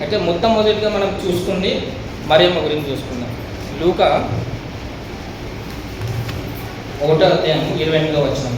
అయితే మొట్టమొదటిగా మొదటిగా మనం చూసుకుంది మరియమ్మ గురించి చూసుకుందాం. లూక ఒకటో అధ్యాయం ఇరవై ఎనిమిదో వచ్చినాం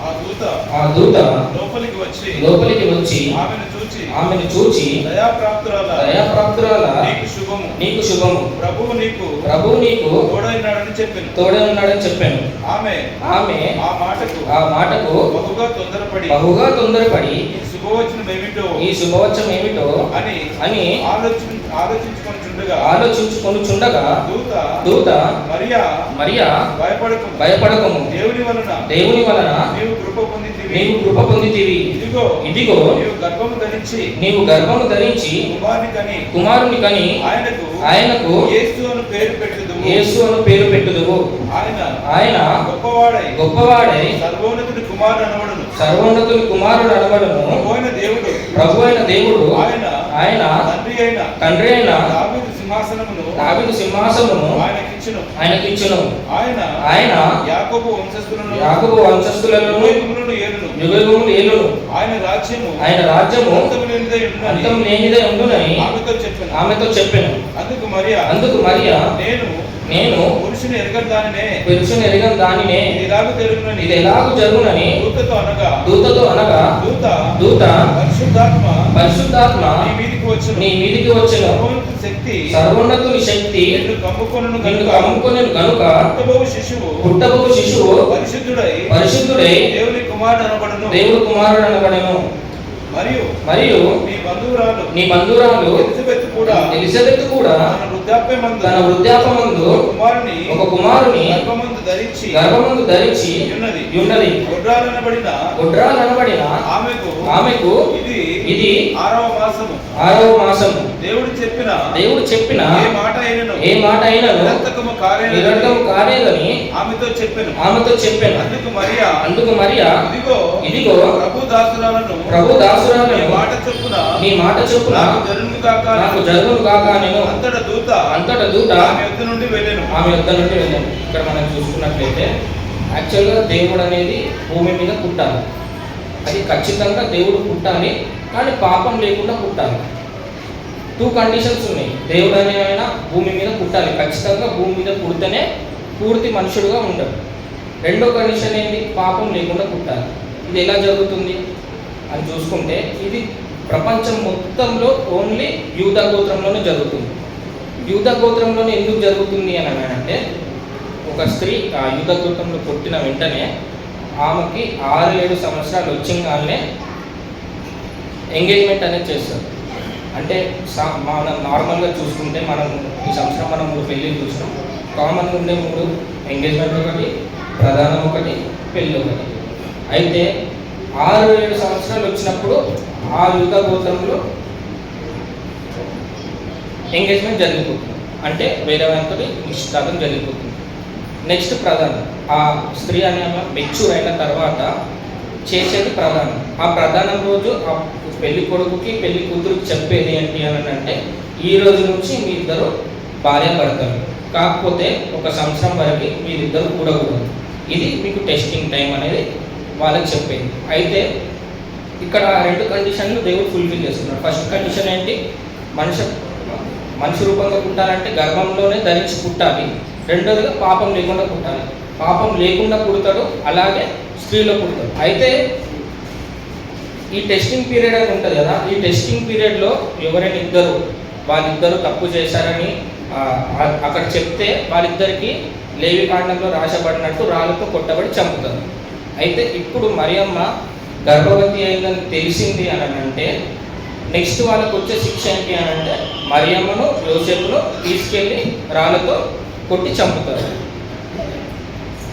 ఆ దూత ఆ దూత లోపలికి వచ్చి లోపలికి వచ్చి ఆమెను చూచి ఆమెను చూచి దయాప్రాప్తురాల దయాప్రాప్తురాల నీకు శుభము. నీకు శుభము. ప్రభువు నీకు ప్రభువు నీకు తోడైనాడని చెప్పాను. తోడే ఉన్నాడని చెప్పాను. ఆమె ఆమె ఆ మాటకు ఆ మాటకు బహుగా తొందరపడి బహుగా తొందరపడి ఈ శుభవచనం ఏమిటో ఈ శుభవచ్చం ఏమిటో అని అని ఆలోచన ఆలోచించుకొని చుండగా దూత దూత మరియా మరియా భయపడకు భయపడకము. దేవుని వలన దేవుని వలన నీవు కృప పొందితివి. నీవు కృప పొందితివి. ఇదిగో ఇదిగో నీవు గర్భము ధరించి నీవు గర్భము ధరించి కుమారుని కని కుమారుని కని ఆయనకు ఆయనకు యేసు అని పేరు పెట్టుదువు. యేసు అను పేరు పెట్టుదువు. ఆయన ఆయన గొప్పవాడై గొప్పవాడై సర్వోన్నతుడి కుమారుడు అనబడును. సర్వోన్నతుని కుమారుడు అనబడును. పోయిన దేవుడు. ప్రభు అయిన దేవుడు ఆయన ఆయన తండ్రి అయిన తండ్రి అయిన దావీదు సింహాసనమును దావీదు సింహాసమును ఆయనకిచ్చును. ఆయనకిచ్చును. ఆయన ఆయన యాకోబు వంశస్థులను యాకబు వంశస్థులను ఏలును. ఏలును. ఆయన రాజ్యము ఆయన రాజ్యము అంతము లేనిదై ఉండునని అంతం లేనిదే ఉండునని ఆమెతో చెప్పాను. ఆమెతో చెప్పాను. అందుకు మరియా అందుకు మరియా నేను నేను పురుషుని ఎరగని దానినే పెరుచుని ఎరగని దానినే ఇది ఎలాగో తెలుగునని ఇది ఎలాగూ జరుగునని దూతతో అనగా దూతతో అనగా దూత దూత పరిశుద్ధాత్మ పరిశుద్ధాత్మ నీ మీదికి వచ్చును. నీ మీదికి వచ్చిన. శక్తి సర్వోన్నతుని శక్తి నిన్ను కమ్ముకొనును నిన్ను కనుక కమ్ముకొని గనుక పుట్టబోవు శిశువు పుట్టబో శిశువు పరిశుద్ధుడై పరిశుద్ధుడై దేవుని కుమారుడు అనబడును. దేవుడు కుమారుడు అనబడెను. మరియు మరియు నీ బంధువురాలు నీ బంధురాలు ఎలిజబెత్ కూడా ఎలిజబెత్ కూడా తన వృద్ధాప్యమందు తన వృద్ధాపమందు కుమారుని ఒక కుమారుని గర్భమందు ధరించి గర్భమందు ధరించి ఉన్నది. ఉన్నది. గొడ్రాలనబడిన గొడ్రాలనబడిన ఆమెకు ఆమెకు ఇది ఇది ఆరవ మాసము. ఆరవ మాసము. దేవుడు చెప్పిన దేవుడు చెప్పిన ఏ మాట అయినను ఏ మాట అయినను నిరర్థకము కాలేదని నిరర్థం కాలేదని ఆమెతో చెప్పాను. ఆమెతో చెప్పాను. అందుకు మరియా అందుకు మరియా ఇదిగో ఇదిగో ప్రభు దాసురాలను ప్రభు దాసురాలను నీ మాట చొప్పున నీ మాట చొప్పున నాకు జరుగు కాక నాకు జరుగును కాక నేను అంతట దూత అంతట దూత ఆమె యొద్ద నుండి వెళ్ళాను. ఆమె యొద్ద నుండి వెళ్ళాను. ఇక్కడ మనం చూసుకున్నట్లయితే యాక్చువల్గా దేవుడు అనేది భూమి మీద పుట్టాలి. అది ఖచ్చితంగా దేవుడు పుట్టాలి కానీ పాపం లేకుండా పుట్టాలి. టూ కండిషన్స్ ఉన్నాయి. దేవుడు అనే ఆయన భూమి మీద పుట్టాలి. ఖచ్చితంగా భూమి మీద పుడితేనే పూర్తి మనుషుడుగా ఉండడు. రెండో కండిషన్ ఏంటి? పాపం లేకుండా పుట్టాలి. ఇది ఎలా జరుగుతుంది? అని చూసుకుంటే ఇది ప్రపంచం మొత్తంలో ఓన్లీ యూత గోత్రంలోనే జరుగుతుంది. యూత గోత్రంలోనే ఎందుకు జరుగుతుంది అని అంటే ఒక స్త్రీ ఆ యూత గోత్రంలో పుట్టిన వెంటనే ఆమెకి ఆరు ఏడు సంవత్సరాలు వచ్చింగానే ఎంగేజ్మెంట్ అనేది చేస్తారు. అంటే మనం నార్మల్గా చూసుకుంటే మనం ఈ సంవత్సరం మనం మూడు పెళ్ళిళ్ళు చూసినాం. కామన్గా ఉండే మూడు ఎంగేజ్మెంట్ ఒకటి ప్రధానం ఒకటి పెళ్ళి ఒకటి. అయితే ఆరు ఏడు సంవత్సరాలు వచ్చినప్పుడు ఆ యుద్ధ గోత్రంలో ఎంగేజ్మెంట్ జరిగిపోతుంది. అంటే వేరే వారితో నిశ్చితార్థం జరిగిపోతుంది. నెక్స్ట్ ప్రధానం. ఆ స్త్రీ అనే మెచ్యూర్ అయిన తర్వాత చేసేది ప్రధానం. ఆ ప్రధానం రోజు ఆ పెళ్ళి కొడుకుకి పెళ్ళి కూతురుకి చెప్పేది ఏంటి అని అంటే ఈ రోజు నుంచి మీ ఇద్దరు భార్య పడతారు. కాకపోతే ఒక సంవత్సరం వరకు మీరిద్దరు కూడకూడదు. ఇది మీకు టెస్టింగ్ టైం అనేది వాళ్ళకి చెప్పింది. అయితే ఇక్కడ రెండు కండిషన్లు దేవుడు ఫుల్ఫిల్ చేస్తున్నాడు ఫస్ట్ కండిషన్ ఏంటి? మనిషి మనిషి రూపంగా పుట్టాలంటే గర్భంలోనే ధరించి పుట్టాలి. రెండోదిగా పాపం లేకుండా పుట్టాలి. పాపం లేకుండా పుడతాడు అలాగే స్త్రీలో పుడతాడు. అయితే ఈ టెస్టింగ్ పీరియడ్ అని ఉంటుంది కదా ఈ టెస్టింగ్ పీరియడ్లో ఎవరైనా ఇద్దరు వాళ్ళిద్దరు తప్పు చేశారని అక్కడ చెప్తే వాళ్ళిద్దరికీ లేవి కాండంలో రాసబడినట్టు రాళ్ళతో కొట్టబడి చంపుతారు. అయితే ఇప్పుడు మరియమ్మ గర్భవతి అయిందని తెలిసింది అని అంటే నెక్స్ట్ వాళ్ళకు వచ్చే శిక్ష ఏంటి అని అంటే మరియమ్మను యోసేపును తీసుకెళ్ళి రాళ్ళతో కొట్టి చంపుతారు.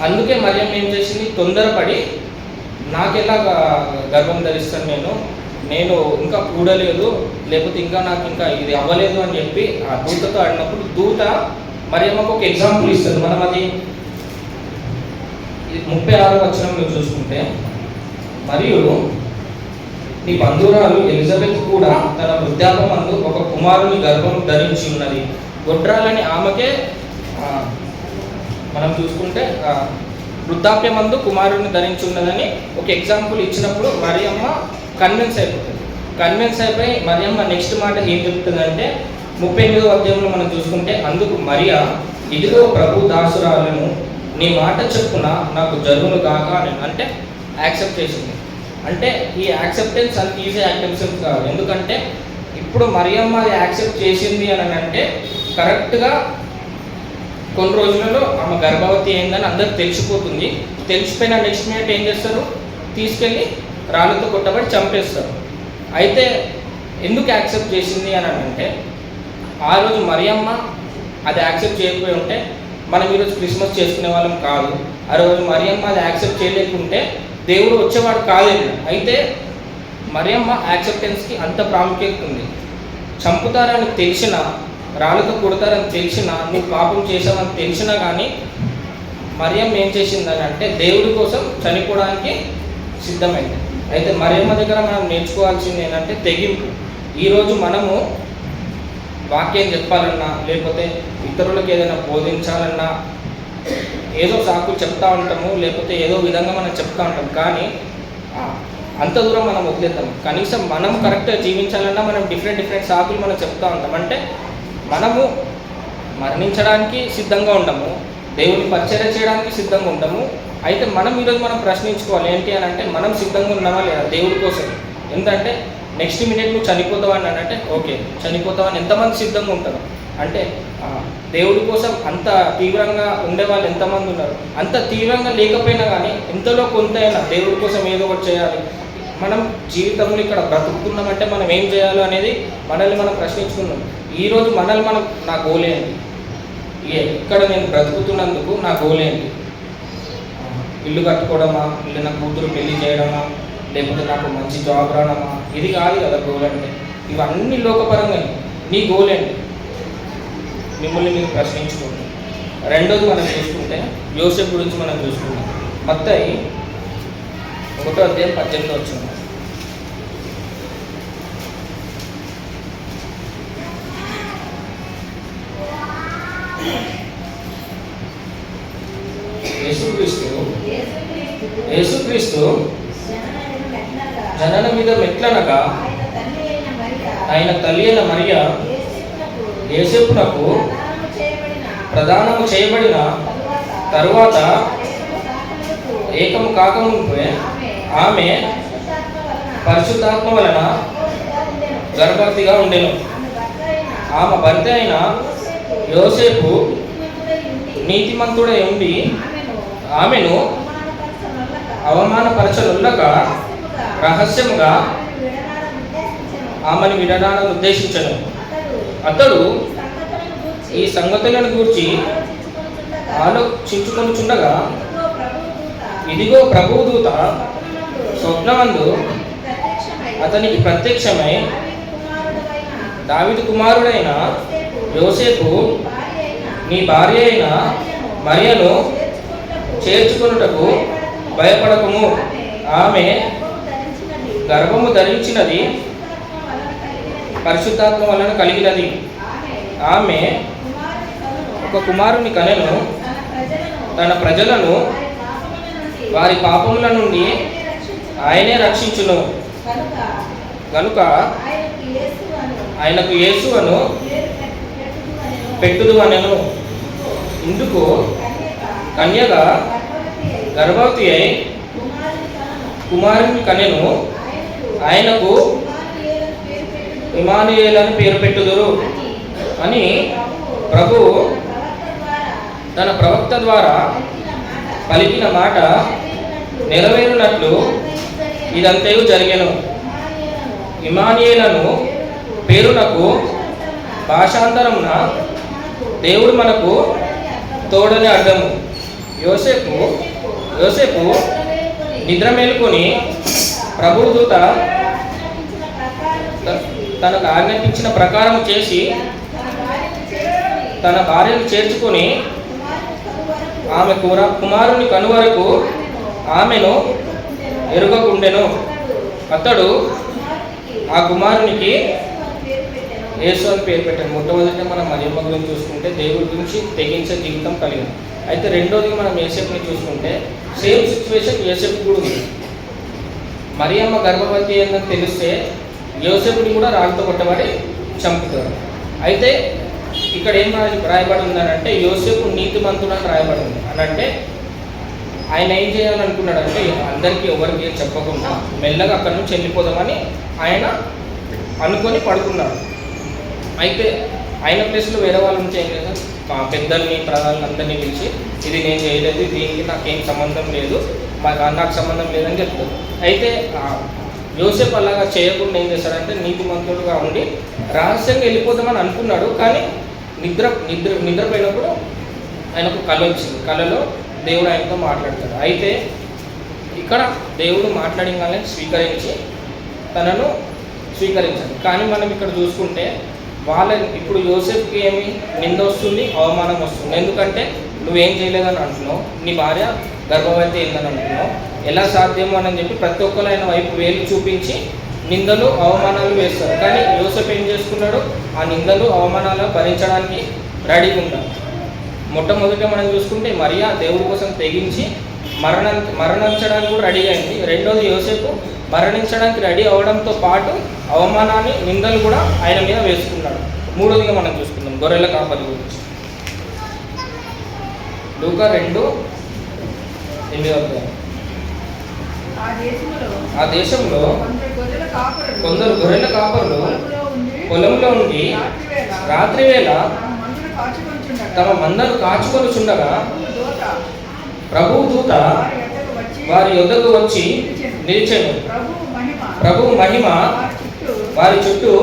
అందుకే మరియమ్మ ఏం చేసింది? తొందరపడి నాకెలా గర్భం ధరిస్తాను నేను? నేను ఇంకా కూడలేదు లేకపోతే ఇంకా నాకు ఇంకా ఇది అవ్వలేదు అని చెప్పి ఆ దూతతో ఆడినప్పుడు దూత మరి ఒక ఎగ్జాంపుల్ ఇస్తుంది. మనం అది ముప్పై ఆరో వచ్చిన చూసుకుంటే మరియు నీ బంధువురాలు ఎలిజబెత్ కూడా తన వృద్ధాపమందు ఒక కుమారుని గర్భం ధరించి ఉన్నది. గొడ్రాలని ఆమెకే మనం చూసుకుంటే వృద్ధాప్యమందు కుమారుని ధరించి ఉన్నదని ఒక ఎగ్జాంపుల్ ఇచ్చినప్పుడు మరియమ్మ కన్విన్స్ అయిపోతుంది. కన్విన్స్ అయిపోయి మరియమ్మ నెక్స్ట్ మాట ఏం చెప్తుందంటే ముప్పై ఎనిమిదో అధ్యాయంలో మనం చూసుకుంటే అందుకు మరియా ఇదిగో ప్రభు దాసురాలను నీ మాట చెప్పున నాకు జరుగును కాక అని అంటే యాక్సెప్ట్ చేసింది. అంటే ఈ యాక్సెప్టెన్స్ అంత ఈజీ యాక్సెప్టెన్స్ కాదు. ఎందుకంటే ఇప్పుడు మరియమ్మ అది యాక్సెప్ట్ చేసింది అని అంటే కరెక్ట్గా కొన్ని రోజులలో ఆమె గర్భవతి అయిందని అందరికి తెలిసిపోతుంది. తెలిసిపోయిన నెక్స్ట్ మినిట్ ఏం చేస్తారు? తీసుకెళ్ళి రాళ్ళతో కొట్టబడి చంపేస్తారు. అయితే ఎందుకు యాక్సెప్ట్ చేసింది అని అంటే ఆ రోజు మరియమ్మ అది యాక్సెప్ట్ చేయకపోయి ఉంటే మనం ఈరోజు క్రిస్మస్ చేసుకునే వాళ్ళం కాదు. ఆ రోజు మరియమ్మ అది యాక్సెప్ట్ చేయలేకుంటే దేవుడు వచ్చేవాడు కాలేదు. అయితే మరియమ్మ యాక్సెప్టెన్స్కి అంత ప్రాముఖ్యత ఉంది. చంపుతారని తెలిసినా రాళ్ళతో కొడతారని తెలిసినా నువ్వు పాపం చేసావని తెలిసినా కానీ మరియమ్మ ఏం చేసిందని అంటే దేవుడి కోసం చనిపోవడానికి సిద్ధమైంది. అయితే మరియమ్మ దగ్గర మనం నేర్చుకోవాల్సింది ఏంటంటే తెగింపు. ఈరోజు మనము వాక్యం చెప్పాలన్నా లేకపోతే ఇతరులకు ఏదైనా బోధించాలన్నా ఏదో సాకులు చెప్తా ఉంటాము లేకపోతే ఏదో విధంగా మనం చెప్తా ఉంటాం కానీ అంత దూరం మనం వదిలేద్దాం. కనీసం మనం కరెక్ట్గా జీవించాలన్నా మనం డిఫరెంట్ డిఫరెంట్ సాకులు మనం చెప్తా ఉంటాం. అంటే మనము మరణించడానికి సిద్ధంగా ఉండము దేవుని పరిచర్య చేయడానికి సిద్ధంగా ఉండము. అయితే మనం ఈరోజు మనం ప్రశ్నించుకోవాలి ఏంటి అని అంటే మనం సిద్ధంగా ఉన్నామా లేదా దేవుడి కోసం? ఎందుకంటే నెక్స్ట్ మినిట్ నువ్వు చనిపోతావు అని అంటే ఓకే చనిపోతావు అని ఎంతమంది సిద్ధంగా ఉంటారు? అంటే దేవుడి కోసం అంత తీవ్రంగా ఉండే వాళ్ళు ఎంతమంది ఉన్నారు? అంత తీవ్రంగా లేకపోయినా కానీ ఎంతలో కొంతైనా దేవుడి కోసం ఏదో ఒకటి చేయాలి. మనం జీవితంలో ఇక్కడ బ్రతుకుతున్నామంటే మనం ఏం చేయాలి అనేది మనల్ని మనం ప్రశ్నించుకున్నాం ఈరోజు మనల్ని మనం నా గోలేంది ఇక్కడ నేను బ్రతుకుతున్నందుకు నా గోలేంది ఇల్లు కట్టుకోవడమా? ఇల్లు నా కూతురు పెళ్ళి చేయడమా? లేకపోతే నాకు మంచి జాబ్ రావడమా? ఇది కాదు కదా గోల్ అంటే. ఇవన్నీ లోకపరంగా. నీ గోల్ ఏంటి? మిమ్మల్ని మీరు ప్రశ్నించుకోండి. రెండోది మనం చూసుకుంటే యోసెఫ్ గురించి మనం చూసుకుంటాం మత్తయి ఒకటో అధ్యాయం పద్దెనిమిది వచ్చింది యేసుక్రీస్తు యేసుక్రీస్తు జనన మీద మెట్లనగా ఆయన తల్లి అయిన మరియ యేసెప్పునకు ప్రదానము చేయబడిన తరువాత ఏకము కాకముందే ఆమె పరిశుద్ధాత్మ వలన గర్భవతిగా ఉండెను. ఆమె భర్త అయిన యోసేపు నీతిమంతుడై ఉండి ఆమెను అవమానపరచనుల్లక రహస్యముగా ఆమెను వినడానికి ఉద్దేశించను. అతడు ఈ సంగతులను గూర్చి ఆలోచించుకొనుచుండగా ఇదిగో ప్రభువు దూత స్వప్నమందు అతనికి ప్రత్యక్షమై దావిదు కుమారుడైన యోసేపు నీ భార్య అయిన మరియను చేర్చుకొనుటకు భయపడకము. ఆమె గర్భము ధరించినది. పరిశుద్ధాత్మ వలన కలిగినది. ఆమె ఒక కుమారుని కనెను తన ప్రజలను వారి పాపముల నుండి ఆయనే రక్షించును. కనుక ఆయనకు యేసు అను పెట్టుదు అనెను ఇందుకు కన్యగా గర్భవతి అయి కుమారుని కనెను. ఆయనకు ఇమానుయేలను పేరు పెట్టుదురు అని ప్రభు తన ప్రవక్త ద్వారా పలికిన మాట నెరవేరినట్లు ఇదంతయు జరిగను. ఇమానియేలను పేరునకు భాషాంతరమున దేవుడు మనకు తోడని అర్థము యోసేపు యోసేపు నిద్ర మేలుకొని ప్రభుదూత తనకు ఆజ్ఞాపించిన ప్రకారం చేసి తన భార్యను చేర్చుకొని ఆమె కూర కుమారుని కనువరకు ఆమెను ఎరుగకుండెను. అతడు ఆ కుమారునికి యేసు అని పేరు పెట్టాడు. మొట్టమొదటిగా మనం మరియమ్మ గురించి చూసుకుంటే దేవుడి గురించి తెగించే జీవితం కలిగింది. అయితే రెండోది మనం ఏసేపుని చూసుకుంటే సేమ్ సిచ్యువేషన్ ఏసేపు కూడా ఉంది. మరియమ్మ గర్భవతి ఏందని తెలిస్తే యోసేపుని కూడా రాళ్ళతో కొట్టబడి చంపుతారు. అయితే ఇక్కడ ఏం రాయ- రాయబడి ఉందనంటే యోసేపు నీతిమంతుడు అని రాయబడి ఉంది అని అంటే ఆయన ఏం చేయాలనుకున్నాడంటే అందరికీ ఎవరికి ఏం చెప్పకుండా మెల్లగా అక్కడి నుంచి వెళ్ళిపోదామని ఆయన అనుకొని పడుకున్నాడు. అయితే ఆయన ప్లేస్లో వేరే వాళ్ళు నుంచి ఏం లేదు పెద్దల్ని ప్రధానులు పిలిచి ఇది నేను చేయలేదు దీనికి నాకేం సంబంధం లేదు మా- నాకు సంబంధం లేదని చెప్తారు. అయితే యోసేపు అలాగా చేయకుండా ఏం చేశాడంటే నీతిమంతుడుగా ఉండి రహస్యంగా వెళ్ళిపోదామని అనుకున్నాడు కానీ నిద్ర నిద్ర నిద్రపోయినప్పుడు ఆయనకు కళ వచ్చింది. కళలో దేవుడు ఆయనతో మాట్లాడతాడు. అయితే ఇక్కడ దేవుడు మాట్లాడిన స్వీకరించి తనను స్వీకరించాడు. కానీ మనం ఇక్కడ చూసుకుంటే వాళ్ళ ఇప్పుడు యోసేఫ్కి ఏమి నింద వస్తుంది అవమానం వస్తుంది. ఎందుకంటే నువ్వేం చేయలేదని అంటున్నావు నీ భార్య గర్భవతి ఏందని అంటున్నావు. ఎలా సాధ్యమో అని చెప్పి ప్రతి ఒక్కరు ఆయన వైపు వేలు చూపించి నిందలు అవమానాలు వేస్తారు. కానీ యోసెఫ్ ఏం చేసుకున్నాడు? ఆ నిందలు అవమానాలు భరించడానికి రెడీగా ఉన్నాడు. మొట్టమొదట మనం చూసుకుంటే మరియా దేవుడి కోసం తెగించి మరణ మరణించడానికి కూడా రెడీ అయింది. రెండోది యోసేపు మరణించడానికి రెడీ అవడంతో పాటు అవమానాన్ని నిందలు కూడా ఆయన మీద వేసుకున్నాడు. మూడోదిగా మనం చూసుకుందాం గొర్రెల కాపరి గురించి. లూకా రెండు ఎనిమిది అధ్యాయం. ఆ దేశంలో కొందరు గొర్రెల కాపరులు పొలంలో ఉండి రాత్రివేళ తమ మందను కాచుకొనుచుండగా ప్రభు దూత వారి యొద్దకు వచ్చి నిలిచాను. ప్రభు మహిమ వారి చుట్టూ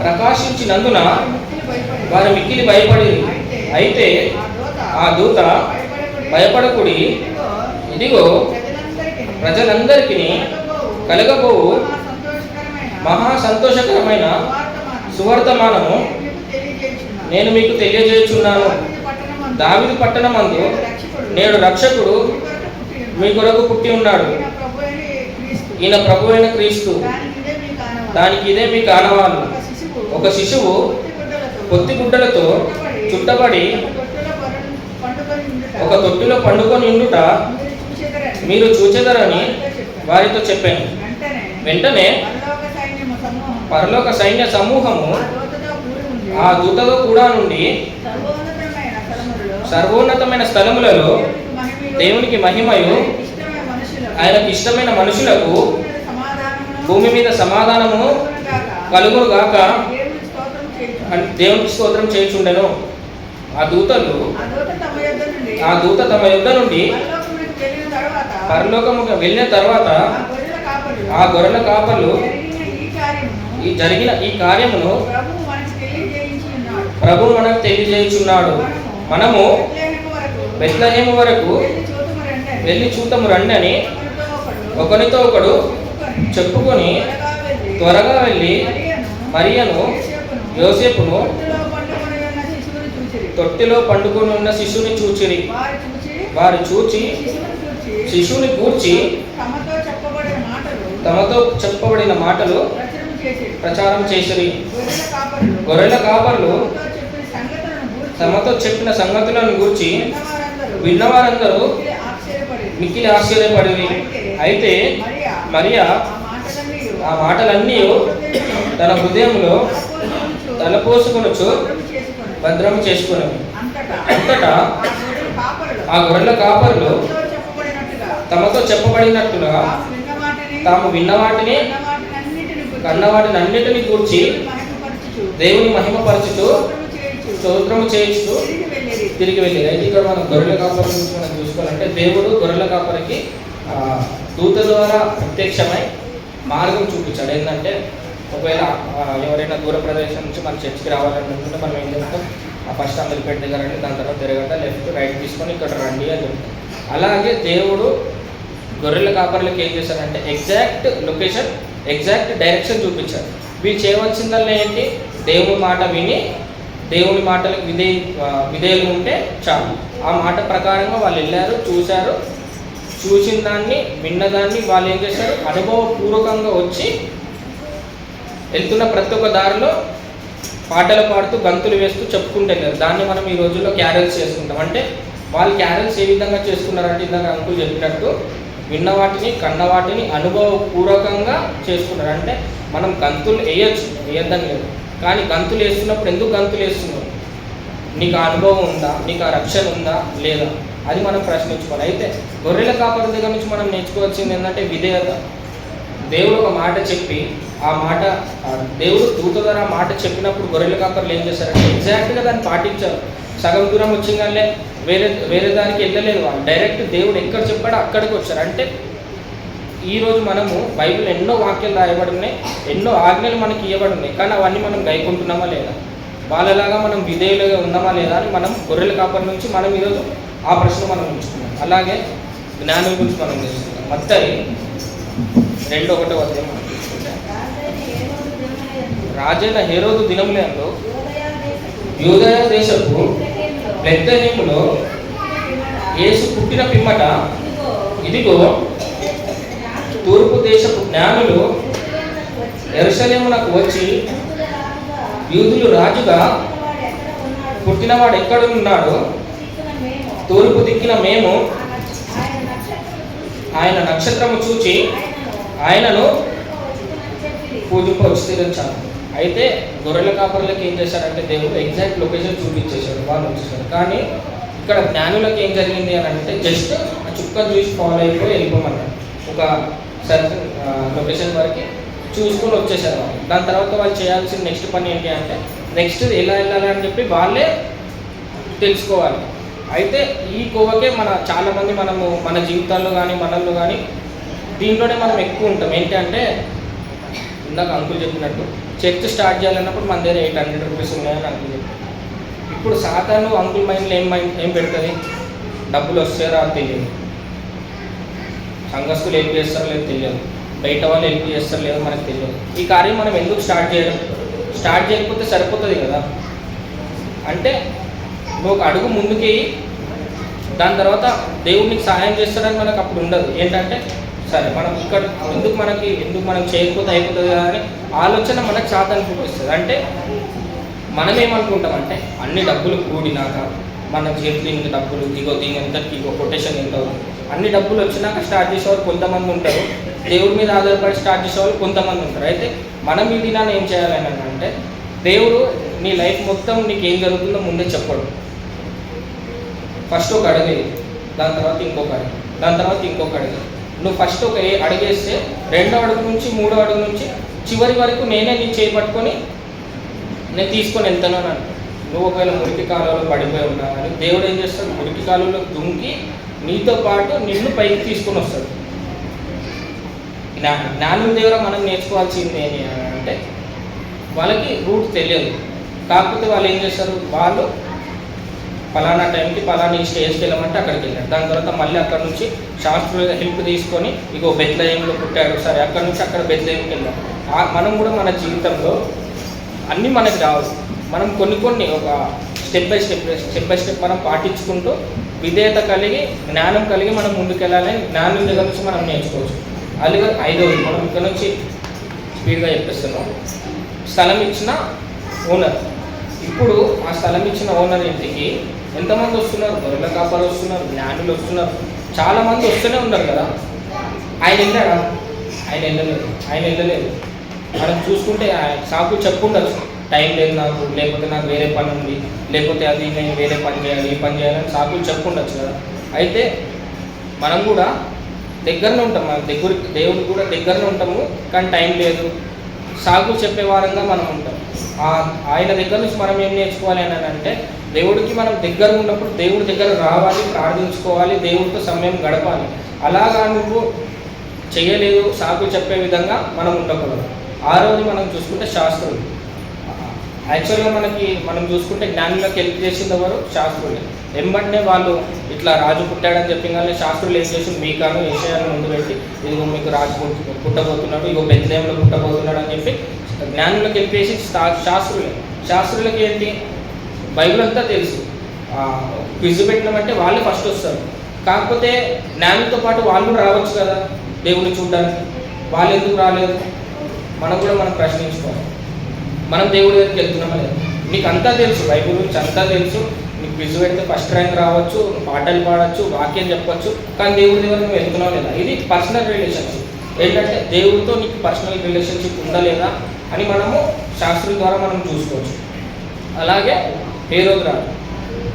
ప్రకాశించినందున వారి భయపడి మిక్కిలి భయపడి అయితే ఆ దూత భయపడకుడి. ఇదిగో ప్రజలందరికీ ప్రజలందరికీ కలగబోవు మహా సంతోషకరమైన సువర్తమానము నేను మీకు తెలియజేయుచున్నాను. నేను మీకు తెలియజేయుచున్నాను దావిది పట్టణమందు నేడు రక్షకుడు మీ కొరకు పుట్టి ఉన్నాడు. ఈయన క్రీస్తు. ప్రభు అయిన క్రీస్తు దానికి ఇదే మీకు ఆనవాలు. ఒక శిశువు పొత్తిగుడ్డలతో గుడ్డలతో చుట్టబడి ఒక తొట్టిలో పండుకొని ఉండుట మీరు చూచెదరని వారితో చెప్పాను. వెంటనే పరలోక సైన్య సమూహము ఆ దూతతో కూడి నుండి సర్వోన్నతమైన స్థలములలో దేవునికి మహిమయు, ఆయనకి ఇష్టమైన మనుషులకు భూమి మీద సమాధానము. కలుగును గాక దేవునికి స్తోత్రం చేయుచుండెను ఆ దూతలు ఆ దూత తమ యుద్ధ నుండి పరలోకమునకు వెళ్ళిన తరువాత పరలోకముకు వెళ్ళిన తర్వాత ఆ గొర్రెల కాపరులు ఈ జరిగిన ఈ కార్యమును. ప్రభు మనకు తెలియజేయుచున్నాడు మనము బెత్లెహేము వరకు వెళ్ళి చూతుము రండని ఒకరితో ఒకడు చెప్పుకొని త్వరగా వెళ్ళి మరియను, యోసేపును. తొట్టిలో పండుకొని ఉన్న శిశువుని చూచిరి వారు చూచి వారు చూచి శిశువును గూర్చి తమతో చెప్పబడిన మాటలు తమతో చెప్పబడిన మాటలు ప్రచురం చేసిరి. గొర్రెల కాపరులు తమతో చెప్పిన సంగతులను గూర్చి విన్నవారందరూ మిక్కిలి ఆశ్చర్యపడి అయితే మరియా ఆ మాటలన్నీ తన హృదయంలో తలపోసుకొనొచ్చు భద్రం చేసుకున్నవి అంతటా ఆ గొర్రెల కాపర్లు తమతో చెప్పబడినట్టుగా తాము విన్న వాటిని కన్న వాటిని అన్నిటిని కూర్చి దేవుని మహిమపరచుతూ స్తోత్రము చేయిస్తూ తిరిగి వెళ్ళిరి. తిరిగి వెళ్ళి అయితే ఇక్కడ మనం గొర్రెల కాపరి గురించి మనం చూసుకోవాలంటే దేవుడు గొర్రెల కాపరికి దూత ద్వారా ప్రత్యక్షమై మార్గం చూపించాడు. ఏంటంటే ఒకవేళ ఎవరైనా దూర ప్రదేశం నుంచి మన చర్చికి రావాలని అనుకుంటే మనం ఏం చేస్తాం? ఆ ఫస్ట్ దగ్గర రండి దాని తర్వాత తిరగట లెఫ్ట్ రైట్ తీసుకొని ఇక్కడ రండి అని చెప్తాం. అలాగే దేవుడు గొర్రెల కాపర్లకు ఏం చేశారంటే ఎగ్జాక్ట్ లొకేషన్ ఎగ్జాక్ట్ డైరెక్షన్ చూపించారు. వీళ్ళు చేయవలసిందల్లా ఏంటి? దేవుని మాట విని దేవుని మాటలకు విధే విధేయులు ఉంటే చాలు. ఆ మాట ప్రకారంగా వాళ్ళు వెళ్ళారు చూశారు. చూసిన దాన్ని విన్నదాన్ని వాళ్ళు ఏం చేశారు? అనుభవపూర్వకంగా వచ్చి వెళ్తున్న ప్రతి ఒక్క దారిలో పాటలు పాడుతూ గంతులు వేస్తూ చెప్పుకుంటూ దాన్ని మనం ఈ రోజుల్లో క్యారెల్స్ చేసుకుంటాం. అంటే వాళ్ళు క్యారెల్స్ ఏ విధంగా చేసుకున్నారంటే ఇందాక అంకుల్ చెప్పినట్టు విన్న వాటిని కన్న వాటిని అనుభవపూర్వకంగా చేసుకున్నారు అంటే మనం గంతులు వేయచ్చు వేయద్దని లేదు. కానీ గంతులు వేస్తున్నప్పుడు ఎందుకు గంతులు వేస్తున్నావు? నీకు ఆ అనుభవం ఉందా? నీకు ఆ రక్షణ ఉందా? లేదా? అది మనం ప్రశ్నించుకోవాలి. అయితే గొర్రెల కాపరి దగ్గర నుంచి మనం నేర్చుకోవాల్సింది ఏంటంటే విధేయత. దేవుడు ఒక మాట చెప్పి ఆ మాట దేవుడు దూత ద్వారా ఆ మాట చెప్పినప్పుడు గొర్రెల కాపర్లు ఏం చేశారంటే ఎగ్జాక్ట్గా దాన్ని పాటించారు. సగం దూరం వచ్చిందలే వేరే వేరే దానికి వెళ్ళలేదు వాళ్ళు. డైరెక్ట్ దేవుడు ఎక్కడ చెప్పాడో అక్కడికి వచ్చారు. అంటే ఈరోజు మనము బైబిల్ ఎన్నో వాక్యాలు రాయబడి ఉన్నాయి ఎన్నో ఆజ్ఞలు మనకి ఇవ్వబడి ఉన్నాయి కానీ అవన్నీ మనం గైకుంటున్నామా లేదా? వాళ్ళలాగా మనం విధేయులుగా ఉన్నామా లేదా అని మనం గొర్రెల కాపరి నుంచి మనం ఈరోజు ఆ ప్రశ్న మనం ఉంచుకున్నాం అలాగే జ్ఞానం గురించి మనం తెలుసుకున్నాం మత్తయి రెండు ఒకటో అధ్యాయం మనం తీసుకుంటే రాజైన హేరోదు దినములందు యూదయ దేశపు బెత్తనీములో యేసు పుట్టిన పిమ్మట ఇదిగో తూర్పు దేశపు జ్ఞానులు ఎరుసలేమునకు వచ్చి యూదులు రాజుగా పుట్టినవాడు ఎక్కడున్నాడో తూర్పు దిక్కిన మేము ఆయన నక్షత్రము చూచి ఆయనను పూజింప విస్తరించాను అయితే గొర్రెల కాపరులకు ఏం చేశారంటే దేవుడు ఎగ్జాక్ట్ లొకేషన్ చూపించేశాడు వాళ్ళు వచ్చేసారు. కానీ ఇక్కడ జ్ఞానులకు ఏం జరిగింది అని అంటే జస్ట్ ఆ చుక్క చూసి ఫాలో అయిపోయి వెళ్ళిపోమన్నారు. ఒక సర్టన్ లొకేషన్ వరకు చూసుకొని వచ్చేసారు వాళ్ళు. దాని తర్వాత వాళ్ళు చేయాల్సిన నెక్స్ట్ పని ఏంటి అంటే నెక్స్ట్ ఎలా వెళ్ళాలి అని చెప్పి వాళ్ళే తెలుసుకోవాలి. అయితే ఈ కోవకే మన చాలామంది మనము మన జీవితాల్లో కానీ మనల్లో కానీ దీంట్లోనే మనం ఎక్కువ ఉంటాం. ఏంటి అంటే ఇందాక అంకుల్ చెప్పినట్టు చెక్ స్టార్ట్ చేయాలన్నప్పుడు మన దగ్గర ఎయిట్ హండ్రెడ్ రూపీస్ ఉన్నాయని అంకుల్ చెప్పారు. ఇప్పుడు సాధారణ అంకుల్ మైండ్లో ఏం మైండ్ ఏం పెడుతుంది? డబ్బులు వస్తాయో తెలియదు. సంఘస్థులు హెల్ప్ చేస్తారో లేదు తెలియదు. బయట వాళ్ళు హెల్ప్ చేస్తారో లేదో మనకు తెలియదు. ఈ కార్యం మనం ఎందుకు స్టార్ట్ చేయడం? స్టార్ట్ చేయకపోతే సరిపోతుంది కదా? అంటే నువ్వు ఒక అడుగు ముందుకి దాని తర్వాత దేవుడు నీకు సహాయం చేస్తాడని మనకు అప్పుడు ఉండదు. ఏంటంటే సరే మనం ఇక్కడ ఎందుకు మనకి ఎందుకు మనం చేయకపోతే అయిపోతుంది అని ఆలోచన మనకు చాతని వస్తుంది అంటే మనం ఏమనుకుంటామంటే అన్ని డబ్బులు కూడినాక మన జీవితం ఇంత డబ్బులు ఇగో దీని ఎంతకి ఇగో కొటేషన్ ఎంత అన్ని డబ్బులు వచ్చినాక స్టార్ట్ చేసేవారు కొంతమంది ఉంటారు. దేవుడి మీద ఆధారపడి స్టార్ట్ చేసేవాళ్ళు కొంతమంది ఉంటారు. అయితే మనం ఈ దినాన్ని ఏం చేయాలని అంటే దేవుడు నీ లైఫ్ మొత్తం నీకు ఏం జరుగుతుందో ముందే చెప్పడు. ఫస్ట్ ఒక అడుగు దాని తర్వాత ఇంకొక అడిగి. దాని తర్వాత ఇంకొక అడుగు. నువ్వు ఫస్ట్ ఒక అడిగేస్తే రెండో అడుగు నుంచి మూడో అడుగు నుంచి చివరి వరకు నేనే నీ చేయి పట్టుకొని నేను తీసుకొని వెళ్తాను అని నువ్వు ఒకవేళ మురికి కాలువలో పడిపోయి ఉన్నా కానీ దేవుడు ఏం చేస్తాడు? మురికి కాలువలో దుంకి నీతో పాటు నిన్ను పైకి తీసుకొని వస్తాడు. జ్ఞానం దగ్గర మనం నేర్చుకోవాల్సింది ఏంటి అని అంటే వాళ్ళకి రూట్ తెలియదు. కాకపోతే వాళ్ళు ఏం చేస్తారు? వాళ్ళు పలానా టైంకి పలానా ఈ స్టేజ్కి వెళ్ళమంటే అక్కడికి వెళ్ళాడు. దాని తర్వాత మళ్ళీ అక్కడ నుంచి శాస్త్ర హెల్ప్ తీసుకొని ఇగో బెత్లయంలో పుట్టాడు. సరే అక్కడ నుంచి అక్కడ బెత్లయంకి వెళ్ళాం. మనం కూడా మన జీవితంలో అన్నీ మనకి రావు. మనం కొన్ని కొన్ని ఒక step by step step by step మనం పాటించుకుంటూ విధేయత కలిగి జ్ఞానం కలిగి మనం ముందుకెళ్ళాలని జ్ఞానం దగ్గర నుంచి మనం నేర్చుకోవచ్చు. అలాగే ఐదవది మనం ఇక్కడ నుంచి స్పీడ్గా చెప్పేస్తున్నాం. స్థలం ఇచ్చిన ఓనర్ ఇప్పుడు ఆ స్థలం ఇచ్చిన ఓనర్ ఇంటికి ఎంతమంది వస్తున్నారు? గొర్రెల కాపరు వస్తున్నారు జ్ఞానులు వస్తున్నారు. చాలా మంది వస్తూనే ఉన్నారు కదా. ఆయన వెళ్ళాడా? ఆయన వెళ్ళలేదు. ఆయన వెళ్ళలేదు. మనం చూసుకుంటే ఆయన సాకు చెప్పుండొచ్చు టైం లేదు నాకు లేకపోతే నాకు వేరే పని ఉంది. లేకపోతే అది నేను వేరే పని చేయాలి ఈ పని చేయాలని సాకులు చెప్పుండొచ్చు కదా. అయితే మనం కూడా దగ్గరనే ఉంటాం. మన దగ్గర దేవుడికి కూడా దగ్గరనే ఉంటాము కానీ టైం లేదు. సాగు చెప్పే వారంగా మనం ఉంటాం. ఆ- ఆయన దగ్గర నుంచి మనం ఏం నేర్చుకోవాలి అని అంటే దేవుడికి మనం దగ్గర ఉన్నప్పుడు దేవుడి దగ్గర రావాలి ప్రార్థించుకోవాలి దేవుడితో సమయం గడపాలి. అలాగా నువ్వు చేయలేదు సాకు చెప్పే విధంగా మనం ఉండకూడదు. ఆ రోజు మనం చూసుకుంటే శాస్త్రులు. యాక్చువల్గా మనకి మనం చూసుకుంటే జ్ఞానులకు హెల్ప్ చేసింది ఎవరు? శాస్త్రులే. వెంబడినే వాళ్ళు ఇట్లా రాజు పుట్టాడని చెప్పగానే కానీ శాస్త్రులు ఏం చేసి మీకాను విషయాన్ని ముందు పెట్టి ఇదిగో మీకు రాజు పుట్టబోతున్నాడు ఇగో బెత్లేయంలో పుట్టబోతున్నాడు అని చెప్పి జ్ఞానులకు హెల్ప్ శాస్త్రులే శాస్త్రులకి ఏంటి? బైబిల్ అంతా తెలుసు. క్విజ్ పెట్టినామంటే వాళ్ళు ఫస్ట్ వస్తారు. కాకపోతే జ్ఞానంతో పాటు వాళ్ళు కూడా రావచ్చు కదా దేవుని చూడడానికి. వాళ్ళు ఎందుకు రాలేదు? మనం కూడా మనం ప్రశ్నించుకోవాలి. మనం దేవుడి దగ్గరికి వెళ్తున్నామా లేదు? నీకు అంతా తెలుసు బైబిల్ గురించి అంతా తెలుసు. క్విజ్ పెడితే ఫస్ట్ ర్యాంక్ రావచ్చు పాటలు పాడచ్చు వాక్యం చెప్పొచ్చు కానీ దేవుడి దగ్గర నువ్వు వెళ్తున్నావు లేదా? ఇది పర్సనల్ రిలేషన్షిప్ ఏంటంటే దేవుడితో నీకు పర్సనల్ రిలేషన్షిప్ ఉందా లేదా అని మనము శాస్త్రం ద్వారా మనం చూసుకోవచ్చు. అలాగే హేరోద్ రాజు.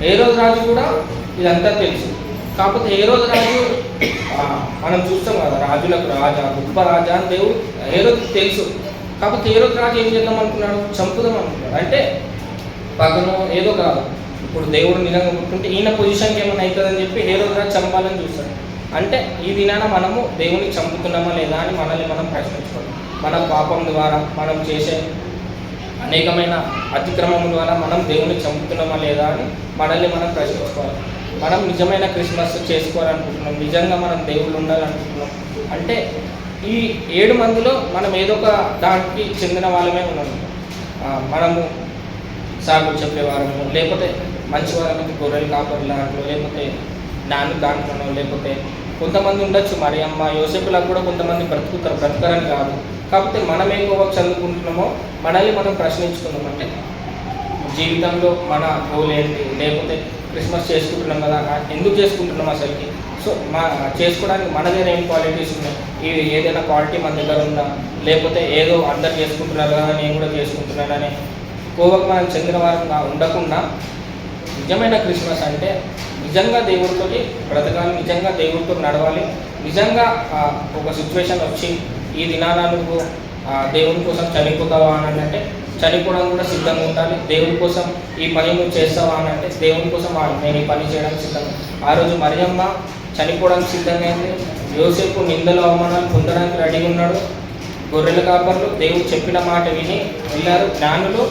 హేరోద్ రాజు కూడా ఇదంతా తెలుసు. కాకపోతే హేరోద్ రాజు మనం చూస్తాం కదా రాజులకు రాజా గొప్ప రాజా అని దేవుడు హేరోద్ తెలుసు. కాకపోతే హేరోద్ రాజు ఏం చేద్దాం అనుకున్నాడు? చంపుదాం అనుకున్నాడు. అంటే పక్కన ఏదో కాదు. ఇప్పుడు దేవుడు నిజంగా పుట్టుకుంటే ఈయన పొజిషన్కి ఏమైనా అవుతుందని చెప్పి హేరోద్ చంపాలని చూస్తాడు. అంటే ఈ దినాన మనము దేవుని చంపుతున్నామా లేదా అని మనల్ని మనం ప్రశ్నించుకోవాలి. మన పాపం ద్వారా మనం చేసే అనేకమైన అతిక్రమం ద్వారా మనం దేవుని చంపుతున్నామా లేదా అని మనల్ని మనం ప్రశ్నించుకోవాలి. మనం నిజమైన క్రిస్మస్ చేసుకోవాలనుకుంటున్నాం నిజంగా మనం దేవుళ్ళు ఉండాలనుకుంటున్నాం. అంటే ఈ ఏడు మందిలో మనం ఏదో ఒక దానికి చెందిన వాళ్ళమే ఉన్నాము మనము సాగు చెప్పేవారము లేకపోతే మంచి వాళ్ళకి గొర్రెలు కాపరి లేకపోతే నాన్న దాంట్లోనో లేకపోతే కొంతమంది ఉండొచ్చు. మరి అమ్మ యోసేపులకు కూడా కొంతమంది బ్రతుకుతారు. బ్రతకరని కాదు. కాకపోతే మనం ఏం చదువుకుంటున్నామో మనల్ని మనం ప్రశ్నించుకుందాం అంటే జీవితంలో మన గోల్ ఏంటి? లేకపోతే క్రిస్మస్ చేసుకుంటున్నాం కదా ఎందుకు చేసుకుంటున్నాం అసలుకి? సో మా చేసుకోవడానికి మన దగ్గర ఏం క్వాలిటీస్ ఉన్నాయి? ఇవి ఏదైనా క్వాలిటీ మన దగ్గర ఉందా? లేకపోతే ఏదో అందరు చేసుకుంటున్నారు కదా నేను కూడా చేసుకుంటున్నానని కోవకు మనం చెందిన వారంగా ఉండకుండా నిజమైన క్రిస్మస్ అంటే నిజంగా దేవుడితో బ్రతకాలి నిజంగా దేవుడితో నడవాలి నిజంగా ఒక సిచ్యువేషన్ వచ్చి ఈ దినాన నువ్వు ఆ, కోసం చనిపోతావా అని అంటే చనిపోవడం కూడా సిద్ధంగా ఉండాలి. దేవుడి కోసం ఈ పని నువ్వు చేస్తావా అని అంటే దేవుడి కోసం నేను ఈ పని చేయడానికి సిద్ధంగా ఆ రోజు మరియమ్మ చనిపోవడానికి సిద్ధంగా అయింది యోసేపు నిందలు అవమానాలు పొందడానికి రెడీగా ఉన్నాడు. గొర్రెల కాపర్లు దేవుడు చెప్పిన మాట విని వెళ్ళారు. జ్ఞానులు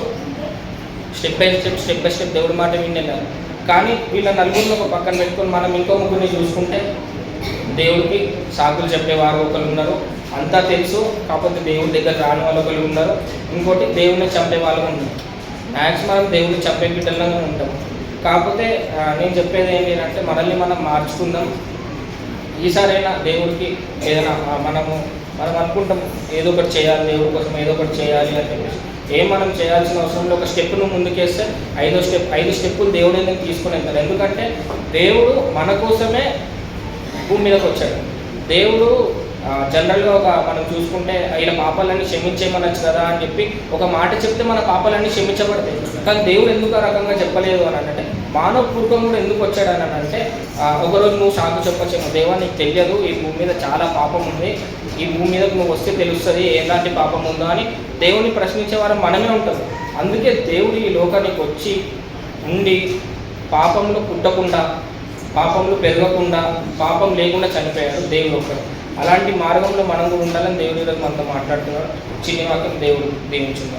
step by step step by step దేవుడి మాట విని కానీ వీళ్ళ నలుగురిని ఒక పక్కన పెట్టుకొని మనం ఇంకో ముగ్గురిని చూసుకుంటే దేవుడికి సాకులు చెప్పేవారు ఒకరు ఉన్నారు. అంతా తెలుసు కాకపోతే దేవుడి దగ్గర రాని వాళ్ళు ఒకరు ఉన్నారు. ఇంకోటి దేవుడిని చంపే వాళ్ళు ఉన్నారు. మ్యాక్సిమం దేవుడిని చంపే బిడ్డలంగా ఉంటాం. కాకపోతే నేను చెప్పేది ఏంటి అంటే మనల్ని మనం మార్చుకుందాం. ఈసారైనా దేవుడికి ఏదైనా మనము మనం అనుకుంటాం ఏదో ఒకటి చేయాలి దేవుడి కోసం ఏదో ఒకటి చేయాలి అని చెప్పేసి. ఏం మనం చేయాల్సిన అవసరం లేదు. ఒక స్టెప్ను ముందుకేస్తే ఐదో స్టెప్ ఐదు స్టెప్పులు దేవుడు ఎందుకు తీసుకుని వెళ్తారు ఎందుకంటే దేవుడు మన కోసమే భూమి మీదకి వచ్చాడు. దేవుడు జనరల్గా ఒక మనం చూసుకుంటే ఇలా పాపాలన్నీ క్షమించేయమనొచ్చు కదా అని చెప్పి ఒక మాట చెప్తే మన పాపాలన్నీ క్షమించబడతాయి. కానీ దేవుడు ఎందుకు ఆ రకంగా చెప్పలేదు అని అంటే మానవ పూర్వం కూడా ఎందుకు వచ్చాడు అని అంటే ఒకరోజు నువ్వు సాకు చెప్పొచ్చేమో దేవా నీకు తెలియదు ఈ భూమి మీద చాలా పాపం ఉంది. ఈ భూమి మీదకు నువ్వు వస్తే తెలుస్తుంది ఎలాంటి పాపం ఉందో అని దేవుని ప్రశ్నించే వారు మనమే ఉంటాం అందుకే దేవుడు ఈ లోకానికి వచ్చి ఉండి పాపంలో పుట్టకుండా పాపంలో పెరగకుండా పాపం లేకుండా చనిపోయాడు దేవుడు ఒకడు అలాంటి మార్గంలో మనం ఉండాలని దేవుడి ఈరోజు మనతో మాట్లాడుతున్నాడు. చిన్న వాక్యం దేవుడు దీవించున్నాడు.